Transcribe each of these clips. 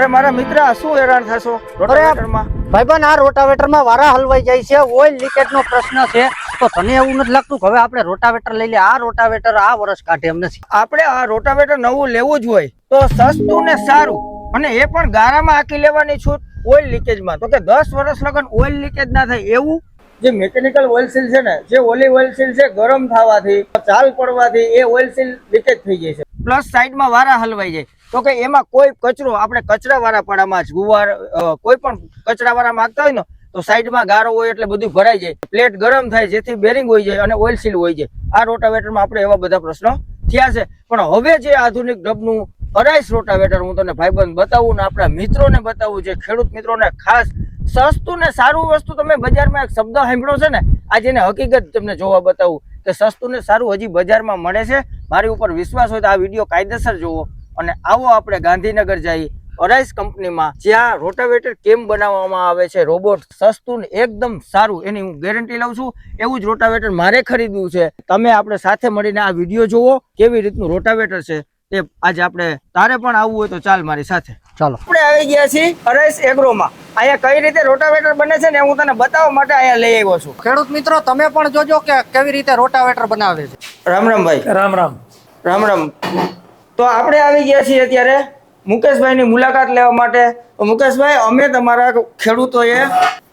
અરે મારા મિત્ર શું હેરાન થશો? રોટાવેટરમાં. ભાઈબંધ આ રોટાવેટરમાં વારા હલવાઈ જાય છે. ઓઇલ લીકેજ નો પ્રશ્ન છે. તો તને એવું નથી લાગતું હવે આપણે રોટાવેટર લઈ લઈએ આ રોટાવેટર આ વર્ષ કાઢે એમ નથી. આપણે આ રોટાવેટર નવું લેવું જ હોય. તો સસ્તું ને સારું. અને એ પણ ગારામાં આકી લેવાની છૂટ ઓઇલ લીકેજમાં. તો કે દસ વર્ષ લગન ઓઇલ લીકેજ ના થાય એવું? જે મિકેનિકલ ઓઇલ સીલ છે ને જે ઓલી ઓઇલ સીલ છે ગરમ થવાથી ચાલ પડવાથી એ ઓઇલ સીલ લીકેજ થઈ જાય છે. પ્લસ સાઈડમાં વારા હલવાઈ જાય. તો કે એમાં કોઈ કચરો, આપણે કચરા વાળા પાડામાં જ ગુવાર કોઈ પણ કચરા વાળા માંગતા હોય ને, તો સાઈડમાં ગારો હોય એટલે બધું ભરાઈ જાય. પ્લેટ ગરમ થાય, જેથી બેરિંગ હોય જાય અને ઓઇલ સીલ હોય જાય. આ રોટાવેટરમાં આપણે એવા બધા પ્રશ્નો થયા છે. પણ હવે જે આધુનિક ડબનું અરાઈસ રોટાવેટર હું તને ભાઈબંધ બતાવું ને આપણા મિત્રોને બતાવું છે ખેડૂત મિત્રોને ખાસ સસ્તું ને સારું વસ્તુ તમે બજારમાં એક શબ્દ સાંભળ્યો છે ને, આજે એને હકીકત તમને જોવા બતાવું કે સસ્તું ને સારું હજી બજારમાં મળે છે. મારી ઉપર વિશ્વાસ હોય તો આ વીડિયો કાયદેસર જોવો. અને આવો આપણે ગાંધીનગર જઈ અરાઈસ કંપનીમાં જ્યાં રોટાવેટર કેમ બનાવવામાં આવે છે રોબોટ સસ્તું ને એકદમ સારું એની હું ગેરંટી લઉં છું એવું જ રોટાવેટર મારે ખરીદવું છે. તમે આપણે સાથે મળીને આ વીડિયો જોવો કેવી રીતનું રોટાવેટર છે તે આજે આપણે તારે પણ આવવું હોય તો ચાલ મારી સાથે. ચાલો. આપણે આવી ગયા છીએ અરાઈસ એગ્રોમાં. અહીંયા કઈ રીતે રોટાવેટર બને છે ને હું તને બતાવવા માટે અહીંયા લઈ આવ્યો છું. ખેડૂત મિત્રો તમે પણ જોજો કે કેવી રીતે રોટાવેટર બનાવે છે. રામ રામ ભાઈ. રામ રામ. રામ રામ. તો આપણે આવી ગયા છીએ અત્યારે મુકેશભાઈની મુલાકાત લેવા માટે. મુકેશભાઈ, અમે તમારા ખેડૂતોએ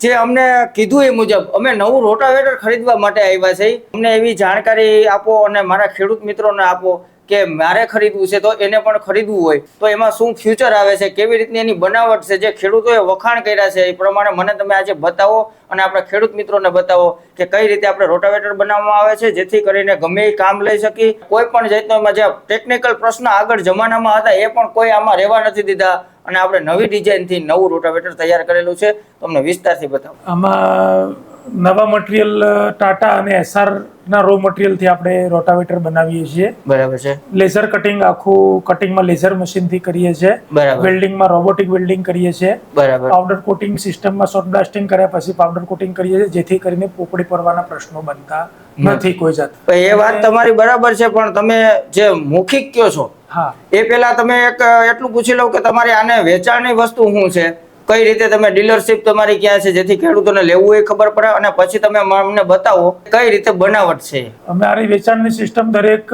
જે અમને કીધું એ મુજબ, અમે નવું રોટાવેટર ખરીદવા માટે આવ્યા છીએ. અમને એવી જાણકારી આપો અને મારા ખેડૂત મિત્રોને આપો. કે મારે ખરીદવું છે તો એને પણ ખરીદવું હોય. તો એમાં શું ફ્યુચર આવે છે? કેવી રીતની એની બનાવટ છે? જે ખેડૂતોએ વખાણ કર્યા છે, એ પ્રમાણે મને તમે આજે બતાવો અને આપણા ખેડૂત મિત્રોને બતાવો કે કઈ રીતે આપણે રોટાવેટર બનાવવામાં આવે છે, જેથી કરીને ગમે એ કામ લઈ શકી કોઈ પણ જાતનો એમાં જે ટેકનિકલ પ્રશ્ન આગળ જમાનામાં હતા, એ પણ કોઈ આમાં રહેવા નથી દીધા. અને આપણે નવી ડિઝાઇનથી નવું રોટાવેટર તૈયાર કરેલું છે. તમને વિસ્તારથી બતાવો. આમાં નવા મટીરિયલ ટાટા અને એસઆર ના રો મટીરિયલથી આપણે રોટાવેટર બનાવીએ છીએ. બરાબર છે. લેઝર કટિંગ આખું કટિંગમાં લેઝર મશીનથી કરીએ છીએ. બરાબર. વેલ્ડિંગમાં રોબોટિક વેલ્ડિંગ કરીએ છીએ. બરાબર. પાવડર કોટિંગ સિસ્ટમમાં શોર્ટ બ્લાસ્ટિંગ કર્યા પછી પાવડર કોટિંગ કરીએ છીએ જેથી કરીને પોપડી પડવાના પ્રશ્નો બનતા નથી કોઈ જાત. એ વાત તમારી બરાબર છે પણ તમે જે મૌખિક કયો છો હા. એ પેલા તમે એક એટલું પૂછી લઉં કે તમારે આને વેચાણની વસ્તુ શું છે? કઈ રીતે તમે ડીલરશીપ તમારી ક્યાં છે? જેથી ખેડૂતોને લેવું એ ખબર પડે અને પછી તમે અમને બતાવો કઈ રીતે બનાવટ છે? અમારી વેચાણની સિસ્ટમ દરેક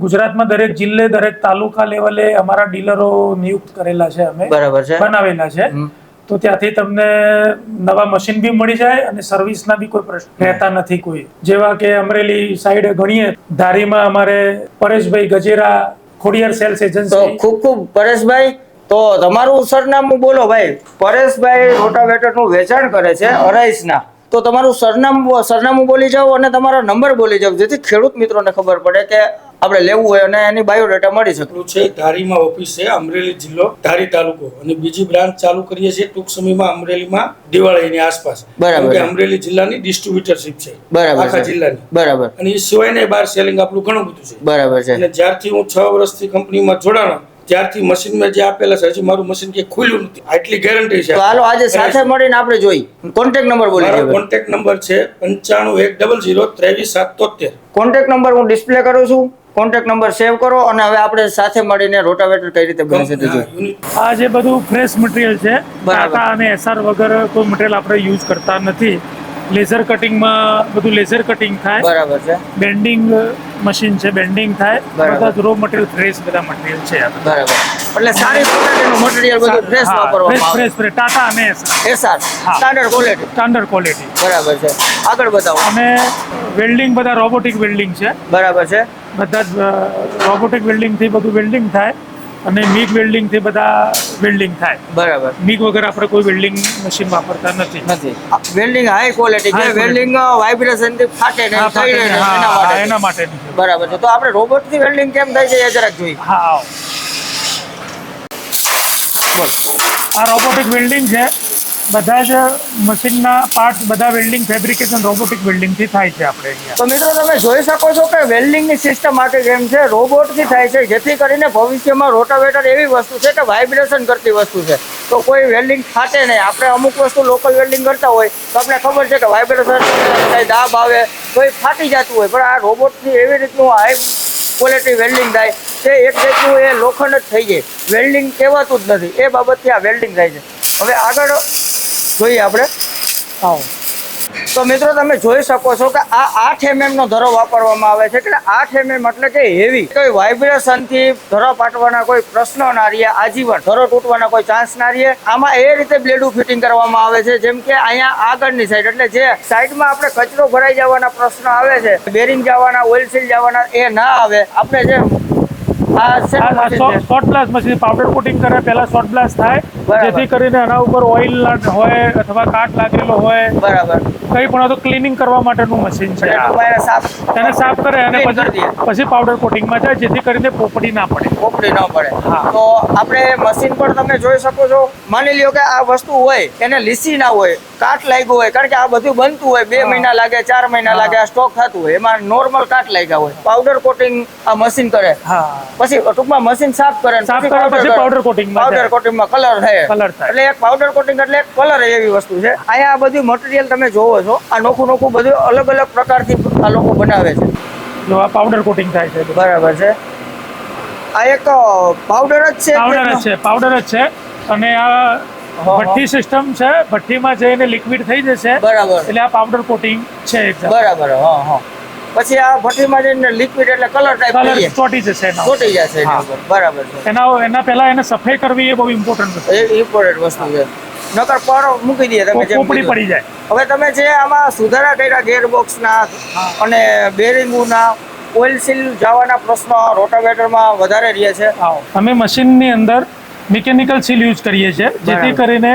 ગુજરાતમાં દરેક જિલ્લે દરેક તાલુકા લેવલે અમારા ડીલરો નિયુક્ત કરેલા છે અમે. બરાબર છે. બનાવેલા છે. તો ત્યાંથી તમને નવા મશીન બી મળી જાય અને સર્વિસના બી કોઈ પ્રશ્ન રહેતા નથી કોઈ. જેવા કે અમરેલી સાઈડ ગણીએ ધારીમાં અમારે પરેશભાઈ ગજેરા ખોડિયાર સેલ્સ એજન્સી ખૂબ ખૂબ પરેશભાઈ તો તમારું સરનામું બોલો ભાઈ. પરેશભાઈ રોટાવેટરનું વેચાણ કરે છે અરાઈસના. તો તમારું સરનામું સરનામું બોલી જાઓ અને તમારો નંબર બોલી જાઓ. જેથી ખેડૂત મિત્રોને ખબર પડે કે આપણે લેવું હોય અને એની બાયોડેટા મળી શકે. છે ધારીમાં ઓફિસ છે અમરેલી જિલ્લો ધારી તાલુકો. અને બીજી બ્રાન્ચ ચાલુ કરીએ છીએ ટૂંક સમયમાં અમરેલીમાં દિવાળીની આસપાસ. બરાબર. અમરેલી જિલ્લાની ડિસ્ટ્રીબ્યુટરશીપ છે. બરાબર આખા જિલ્લાની. બરાબર. અને એ સિવાયને બહાર સેલિંગ આપણું ઘણું બધું છે. બરાબર છે. અને જ્યારથી હું છ વર્ષથી કંપનીમાં જોડાણો ત્યારથી મશીનમાં જે આપેલા છે હજી મારું મશીન કે ખુલ્યું નથી. આટલી ગેરંટી છે. તો હાલો આજે સાથે મળીને આપણે જોઈ. કોન્ટેક્ટ નંબર બોલી મારો કોન્ટેક્ટ નંબર છે પંચાણું એક ડબલ ઝીરો ત્રેવીસ સાત તોતેર કોન્ટેક્ટ નંબર હું ડિસ્પ્લે કરું છું. કોન્ટેક્ટ નંબર સેવ કરો અને હવે આપણે સાથે મળીને રોટાવેટર કઈ રીતે બની શકે તે જોઈએ આ જે બધું ફ્રેશ મટીરિયલ છે બરાબર. ટાટા અને એસઆર વગર કોઈ મટીરિયલ આપણે યુઝ કરતા નથી. લેઝર કટિંગમાં બધું લેઝર કટિંગ થાય. બરાબર છે. બેન્ડિંગ મશીન છે બેન્ડિંગ થાય. બધા રો મટીરિયલ ફ્રેશ બધા મટીરિયલ છે બરાબર. એટલે સારી ક્વોલિટીનું મટીરીયલ બધું ફ્રેશ વાપરવામાં આવે. ફ્રેશ ફ્રેશ ટાટા અને SR standard quality standard quality બરાબર છે. આગળ બતાવો. અને વેલ્ડિંગ બધા રોબોટિક વેલ્ડિંગ છે. બરાબર છે. બધા જ રોબોટિક વેલ્ડિંગથી બધું વેલ્ડિંગ થાય. અને મિગ વેલ્ડિંગથી બધા વેલ્ડિંગ થાય. બરાબર. મિગ વગર આપણે કોઈ વેલ્ડિંગ મશીન વાપરતા નથી. નથી. વેલ્ડિંગ હાઈ ક્વોલિટી જે વેલ્ડિંગ વાઇબ્રેશનથી ફાટે ને થઈ રહે એના માટે. એના બરાબર છે. તો આપણે રોબોટથી વેલ્ડિંગ કેમ થાય છે એ જરાક જોઈએ. હા આવો. આ રોબોટિક વેલ્ડિંગ છે. બધા જ મશીનના પાર્ટ બધા વેલ્ડિંગ ફેબ્રિકેશન રોબોટિક વેલ્ડિંગથી થાય છે આપણે અહીંયા. તો મિત્રો તમે જોઈ શકો છો કે વેલ્ડિંગની સિસ્ટમ આખી કેમ છે? રોબોટથી થાય છે, જેથી કરીને ભવિષ્યમાં રોટાવેટર એવી વસ્તુ છે કે વાઇબ્રેશન કરતી વસ્તુ છે. તો કોઈ વેલ્ડિંગ ફાટે નહીં. આપણે અમુક વસ્તુ લોકલ વેલ્ડિંગ કરતા હોય, તો આપણે ખબર છે કે વાઇબ્રેશન કંઈ દાબ આવે, તો એ ફાટી જતું હોય. પણ આ રોબોટથી એવી રીતનું હાઈ ક્વોલિટી વેલ્ડિંગ થાય તે એક જાતનું એ લોખંડ જ થઈ જાય. વેલ્ડિંગ કહેવાતું જ નથી. એ બાબતથી આ વેલ્ડિંગ થાય છે. હવે આગળ જોઈએ આપણે. આવો તો મિત્રો તમે જોઈ શકો છો કે આ આઠ એમએમ નો ધરો વાપરવામાં આવે છે. એટલે આઠ એમએમ એટલે કે હેવી કોઈ વાઇબ્રેશનથી ધરો પાટવાના કોઈ પ્રશ્નો ના રહીએ આજીવન. ધરો તૂટવાના કોઈ ચાન્સ ના રહીએ આમાં એ રીતે બ્લેડું ફિટિંગ કરવામાં આવે છે. જેમ કે અહીંયા આગળની સાઈડ એટલે જે સાઈડમાં આપણે કચરો ભરાઈ જવાના પ્રશ્ન આવે છે બેરિંગ જવાના ઓઇલ સીલ જવાના એ ના આવે. આપણે જે? Shot blast machine powder coating કરે પહેલા શોર્ટ બ્લાસ્ટ થાય. જેથી કરીને એના ઉપર ઓઇલ હોય અથવા કાટ લાગેલો હોય બરાબર. કઈ પણ તો ક્લિનિંગ કરવા માટેનું મશીન છે. એને સાફ કરે અને પછી પાવડર કોટિંગમાં જાય જેથી કરીને પોપડી ના પડે. પોપડી ના પડે. તો આપણે મશીન પર તમે જોઈ શકો છો. માની લ્યો કે આ વસ્તુ હોય એને લીસી ના હોય કાટ લાગ્યું હોય કારણ કે આ બધું બનતું હોય બે મહિના લાગે ચાર મહિના લાગે આ સ્ટોક થતું હોય એમાં નોર્મલ કાટ લાગ્યા હોય. પાવડર કોટિંગ આ મશીન કરે. હા. પછી ટૂંકમાં મશીન સાફ કરે સાફ કરે પછી પાવડર કોટિંગ પાવડર કોટિંગમાં કલર થાય. થાય. એટલે એક પાવડર કોટિંગ એટલે એક કલર એવી વસ્તુ છે. અહીંયા આ બધું મટીરિયલ તમે જોવો છો. આ નોખું નોખું બધું અલગ અલગ પ્રકારથી આ લોકો બનાવે છે. જો આ પાવડર કોટિંગ થાય છે. બરાબર છે. આ એક પાવડર જ છે. પાવડર જ છે. પાવડર જ છે. અને આ ભઠ્ઠી સિસ્ટમ છે. ભઠ્ઠીમાં જઈને લિક્વિડ થઈ જશે બરાબર. એટલે આ પાવડર કોટિંગ છે. બરાબર હા હા. પછી આ ભઠ્ઠીમાં જઈને લિક્વિડ એટલે કલર ટાઈપ કલર ચોટી જશે એના ચોટી જશે એની ઉપર. બરાબર છે. એના એના પહેલા એને સફાઈ કરવી એ બહુ ઇમ્પોર્ટન્ટ છે એ ઇમ્પોર્ટન્ટ વસ્તુ છે. નકર પર મૂકી દઈએ તમે જે પોપડી પડી જાય. હવે તમે જે આમાં સુધારા કર્યા ગેરબોક્સના અને બેરિંગોના ઓઇલ સીલ જવાના પ્રશ્નો રોટાવેટરમાં વધારે રહે છે. અમે મશીનની અંદર મિકેનિકલ સીલ યુઝ કરીએ છીએ જેથી કરીને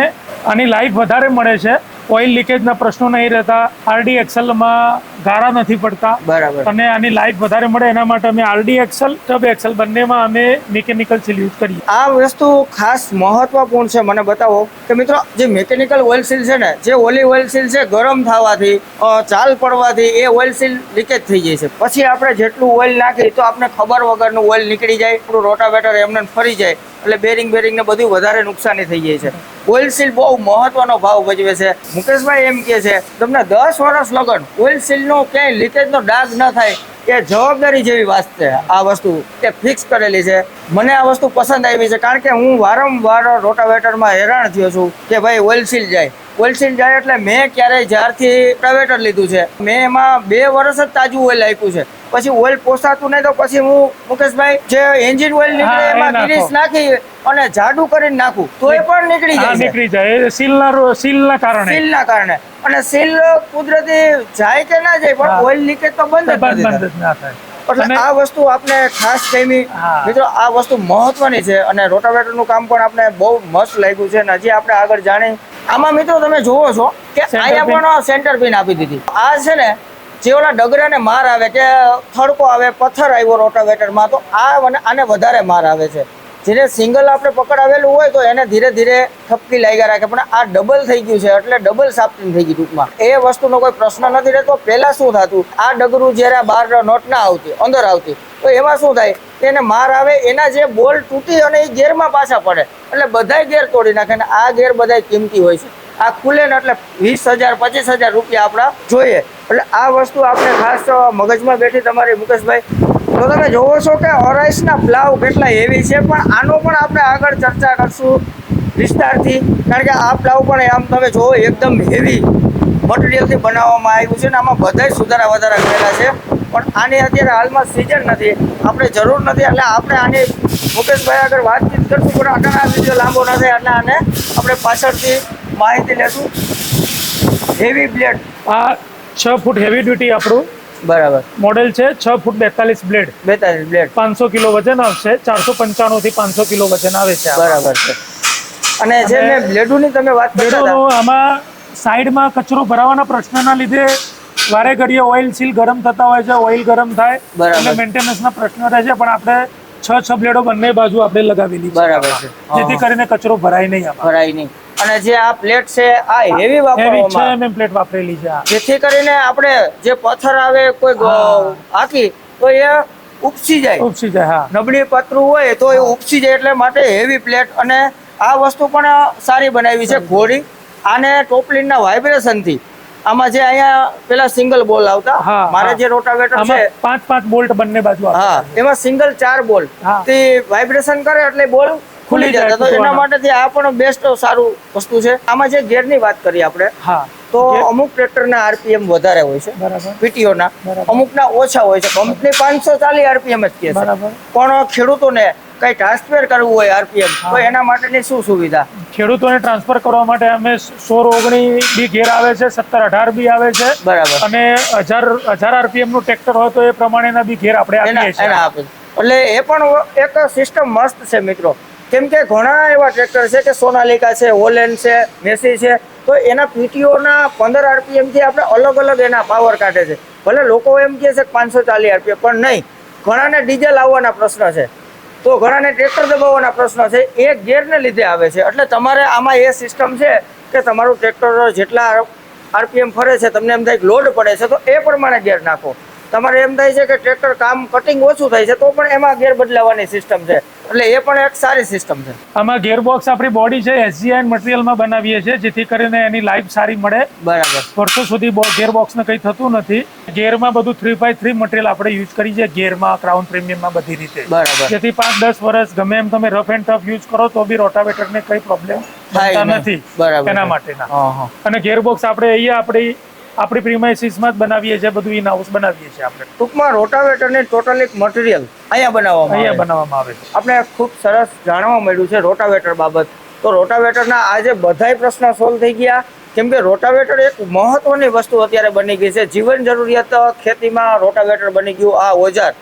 આની લાઈફ વધારે મળે છે. ઓઇલ લીકેજના પ્રશ્નો નહીં રહેતા. આરડી એક્સલમાં ગારા નથી પડતા. બરાબર. અને આની લાઈફ વધારે મળે એના માટે અમે આરડી એક્સલ ટબ એક્સલ બંનેમાં અમે મિકેનિકલ સીલ યુઝ કરીએ. આ વસ્તુ ખાસ મહત્વપૂર્ણ છે. મને બતાવો કે મિત્રો જે મિકેનિકલ ઓઇલ સીલ છે ને જે ઓલી ઓઇલ સીલ છે ગરમ થવાથી ચાલ પડવાથી એ ઓઇલ સીલ લીકેજ થઈ જાય છે. પછી આપણે જેટલું ઓઇલ નાખીએ તો આપણે ખબર વગરનું ઓઇલ નીકળી જાય આપણું રોટાવેટર એમને ફરી જાય. એટલે બેરિંગ બેરિંગ ને બધું વધારે નુકસાની થઈ જાય છે. ઓઇલ સીલ બહુ મહત્વનો ભાવ ભજવે છે. મુકેશભાઈ એમ કહે છે, તમને દસ વર્ષ લગન ઓઇલ સીલનો ક્યાંય લીકેજનો ડાઘ ન થાય, એ જવાબદારી જેવી વાત છે. આ વસ્તુ કે ફિક્સ કરેલી છે. મને આ વસ્તુ પસંદ આવી છે, કારણ કે હું વારંવાર રોટાવેટરમાં હેરાન થયો છું કે ભાઈ ઓઇલ સીલ જાય. ઓઇલ જાય એટલે મેં ક્યારેય જ્યારથી રોટાવેટર લીધું છે. મેં એમાં બે વર્ષ જ તાજું ઓઇલ આપ્યું છે. પછી ઓઇલ પોસાતું નહીં તો પછી હું મુકેશભાઈ જે એન્જિન ઓઇલ નીકળે એમાં ગ્રીસ નાખી અને જાડું કરીને નાખું. તો એ પણ નીકળી જાય નીકળી જાય. સીલના સીલના કારણે. સીલના કારણે. અને સીલ કુદરતી જાય કે ના જાય પણ ઓઇલ લીકેજ તો બંધ બંધ. જ ના થાય. એટલે આ વસ્તુ આપણે ખાસ ગમી. મિત્રો આ વસ્તુ મહત્વની છે અને રોટાવેટરનું કામ પણ આપણે બહુ મસ્ત લાગ્યું છે અને હજી આપણે આગળ જાણી આમાં મિત્રો તમે જોવો છો કે અહીંયા પણ સેન્ટર પિન આપી દીધી. આ છે ને જે ઓલા ડગરાને માર આવે કે થડકો આવે પથ્થર આવ્યો રોટાવેટરમાં તો આ અને આને વધારે માર આવે છે. જેને સિંગલ આપણે પકડાવેલું હોય તો એને ધીરે ધીરે ઠપકી લાગ્યા રાખે. પણ આ ડબલ થઈ ગયું છે, એટલે ડબલ સાફટિંગ થઈ ગઈ ટૂંકમાં. એ વસ્તુનો કોઈ પ્રશ્ન નથી રહેતો. પહેલા શું થતું? આ ડગરું જ્યારે બહાર નોટ ના આવતી, અંદર આવતી, તો એમાં શું થાય? એને માર આવે, એના જે બોલ તૂટી અને એ ગેરમાં પાછા પડે. એટલે બધાય ગેર તોડી નાખે ને આ ગેર બધાય કિંમતી હોય છે. આ ખુલે ને એટલે વીસ હજાર, પચીસ હજાર રૂપિયા આપણા જોઈએ. એટલે આ વસ્તુ આપણે ખાસ મગજમાં બેઠી તમારી મુકેશભાઈ તો તમે જોવો છો કે ઓરાઇસના પ્લાવ કેટલા હેવી છે, પણ આનો પણ આપણે આગળ ચર્ચા કરશું વિસ્તારથી. કારણ કે આ પ્લાવ પણ આમ તમે જોવો એકદમ હેવી મટીરિયલથી બનાવવામાં આવ્યું છે અને આમાં બધાય સુધારા વધારા કરેલા છે. પણ આની અત્યારે હાલમાં સિઝન નથી. આપણે જરૂર નથી, એટલે આપણે આની મુકેશભાઈ આગળ વાતચીત કરશું, પણ આગળ આ વીડિયો લાંબો ન થાય, એટલે આને આપણે પાછળથી માહિતી લેશું. હેવી બ્લેડ આ છ ફૂટ હેવી ડ્યુટી આપણું. બરાબર. મોડેલ છે છ ફૂટ બેતાલીસ બ્લેડ. બેતાલીસ બ્લેડ. પાંચસો કિલો વજન આવશે ચારસો પંચાણું થી પાંચસો કિલો વજન આવે છે. બરાબર છે. અને જે મેં બ્લેડુની તમે વાત બ્લેડો આમાં સાઈડમાં કચરો ભરાવાના પ્રશ્નના લીધે વારે ઘડીએ ઓઇલ સીલ ગરમ થતા હોય છે ઓઇલ ગરમ થાય બરાબર. એટલે મેન્ટેનન્સના પ્રશ્નો રહે છે પણ આપણે છ છ બ્લેડો બંને બાજુ આપણે લગાવેલી બરાબર છે. જેથી કરીને કચરો ભરાય નહીં ભરાય નહીં. અને જે આ પ્લેટ છે આ હેવી વાપરવામાં પ્લેટ વાપરેલી છે જેથી કરીને આપણે જે પથ્થર આવે કોઈ ગ- તો એ ઉપસી જાય. ઉપસી જાય હા. નબળી પતરું હોય તો એ ઉપસી જાય એટલે માટે હેવી પ્લેટ. અને આ વસ્તુ પણ સારી બનાવી છે ઘોડી આને ટોપલીનના વાઇબ્રેશનથી. આમાં જે અહીંયા પેલા સિંગલ બોલ આવતા મારે જે રોટાવેટર છે પાંચ પાંચ બોલ્ટ બંને બાજુ હા એમાં સિંગલ ચાર બોલ. હા. તે વાઇબ્રેશન કરે એટલે બોલ ખુલી જતા તો એના. માટેથી આ પણ બેસ્ટ સારું વસ્તુ છે. આમાં જે ગેરની વાત કરીએ આપણે હા. તો અમુક ટ્રેક્ટરના આરપીએમ વધારે હોય છે બરાબર. પીટીઓના. અમુકના ઓછા હોય છે. કંપની પાંચસો ચાલીસ આરપીએમ જ કહે છે. બરાબર. પણ ખેડૂતોને કઈ ટ્રાન્સફર કરવું હોય આરપીએમ તો એના માટેની શું સુવિધા? ખેડૂતોને ટ્રાન્સફર કરવા માટે અમે સોળ ઓગણી બી ઘેર આવે છે સત્તર અઢાર બી આવે છે. બરાબર. અને હજાર હજાર આરપીએમનું ટ્રેક્ટર હોય તો એ પ્રમાણેના બી ઘેર આપણે આપીએ છીએ. એટલે એ પણ એક સિસ્ટમ મસ્ત છે મિત્રો. કેમ કે ઘણા એવા ટ્રેક્ટર છે કે સોનાલિકા છે હોલેન્ડ છે, મેસી છે, તો એના પીટીઓના પંદર આરપીએમથી આપણે અલગ અલગ એના પાવર કાઢે છે. ભલે લોકો એમ કહે છે કે પાંચસો ચાલીસ આરપીએમ, પણ નહીં. ઘણાને ડીઝલ આવવાના પ્રશ્ન છે. તો ઘણાને ટ્રેક્ટર દબાવવાના પ્રશ્ન છે. એ ગેરને લીધે આવે છે. એટલે તમારે આમાં એ સિસ્ટમ છે કે તમારું ટ્રેક્ટર જેટલા આરપીએમ ફરે છે, તમને એમ થાય લોડ પડે છે, તો એ પ્રમાણે ગેર નાખો. તમારે એમ થાય છે કે ટ્રેક્ટર કામ કટિંગ ઓછું થાય છે તો પણ એમાં ગેર બદલાવાની સિસ્ટમ છે. એટલે એ પણ એક સારી સિસ્ટમ છે. આમાં ગેર બોક્સ આપણી બોડી છે એસજીઆઈ મટીરિયલમાં બનાવીએ છીએ જેથી કરીને એની લાઈફ સારી મળે. બરાબર. વર્ષો સુધી ગેર બોક્સને કંઈ થતું નથી. ગેરમાં બધું થ્રી બાય થ્રી મટીરિયલ આપણે યુઝ કરી છે ગેરમાં ક્રાઉન પ્રીમિયમમાં બધી રીતે. બરાબર. જેથી પાંચ દસ વર્ષ ગમે એમ તમે રફ એન્ડ ટફ યુઝ કરો તો બી રોટાવેટરને કઈ પ્રોબ્લેમ નથી એના માટેના. અને ગેર ગેરબોક્સ આપણે અહીંયા આપણી આપણી પ્રીમાઇસીસમાં જ બનાવીએ છીએ બધું ઇન હાઉસ બનાવીએ છીએ આપણે. ટૂંકમાં રોટાવેટરની ટોટલ એક મટીરિયલ અહીંયા બનાવવામાં અહીંયા બનાવવામાં આવે છે. આપણે ખૂબ સરસ જાણવા મળ્યું છે રોટાવેટર બાબત. તો રોટાવેટરના આજે બધાય પ્રશ્ન સોલ્વ થઈ ગયા. કેમ કે રોટાવેટર એક મહત્વની વસ્તુ અત્યારે બની ગઈ છે. જીવન જરૂરિયાત ખેતીમાં રોટાવેટર બની ગયું આ ઓજાર.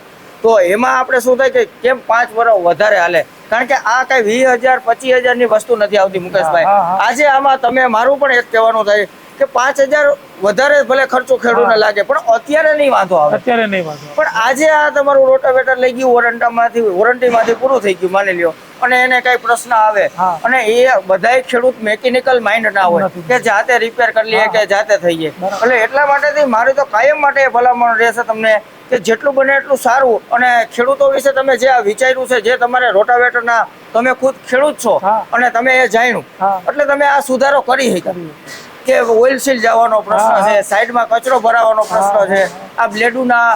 તો એમાં આપણે શું થાય કે કેમ પાંચ વર્ષ વધારે હાલે? કારણ કે આ કઈ વીસ હજાર પચીસ હજારની વસ્તુ નથી આવતી મુકેશભાઈ. આજે આમાં તમે મારું પણ એક કહેવાનું થાય. કે પાંચ હજાર વધારે ભલે ખર્ચો ખેડૂતને. લાગે પણ અત્યારે નહીં વાંધો આવે. અત્યારે નહીં વાંધો પણ આજે આ તમારું રોટાવેટર લઈ ગયું વોરંટામાંથી વોરંટીમાંથી પૂરું થઈ ગયું માની લ્યો. અને એને કઈ પ્રશ્ન આવે. અને એ બધા ખેડૂત મેકેનિકલ માઇન્ડ ના હોય કે જાતે રિપેર કરી લઈએ કે જાતે થઈ જાય. એટલે એટલા માટેથી મારી તો કાયમ માટે ભલામણ રહેશે તમને કે જેટલું બને એટલું સારું. અને ખેડૂતો વિશે તમે જે આ વિચાર્યું છે જે તમારે રોટાવેટરના તમે ખુદ ખેડૂત છો અને તમે એ જાણ્યું. એટલે તમે આ સુધારો કરી શક્યા. કે ઓઇલ સીલ જવાનો પ્રશ્ન છે સાઈડમાં કચરો ભરાવાનો પ્રશ્ન છે. આ બ્લેડુના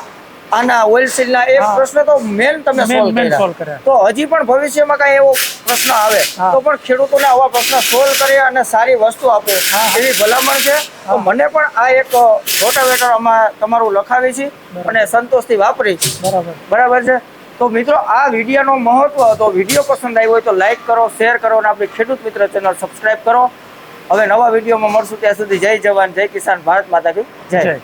આના ઓઇલ સીલના એ પ્રશ્ન તો મેન તમે સોલ્વ કર્યા. તો હજી પણ ભવિષ્યમાં કાંઈ એવો પ્રશ્ન આવે તો પણ ખેડૂતોને આવા પ્રશ્ન સોલ્વ કરે અને સારી વસ્તુ આપે એવી ભલામણ છે. તો મને પણ આ એક રોટાવેટર આમાં તમારું લખાવી છે અને સંતોષથી વાપરી બરાબર. બરાબર છે? તો મિત્રો આ વિડીયોનો મહત્વ હતો. વીડિયો પસંદ આવ્યો હોય તો લાઈક કરો શેર કરો અને આપણી ખેડૂત મિત્ર ચેનલ સબસ્ક્રાઇબ કરો. હવે નવા વિડીયોમાં મળશું ત્યાં સુધી જય જવાન જય કિસાન ભારત માતા કી જય.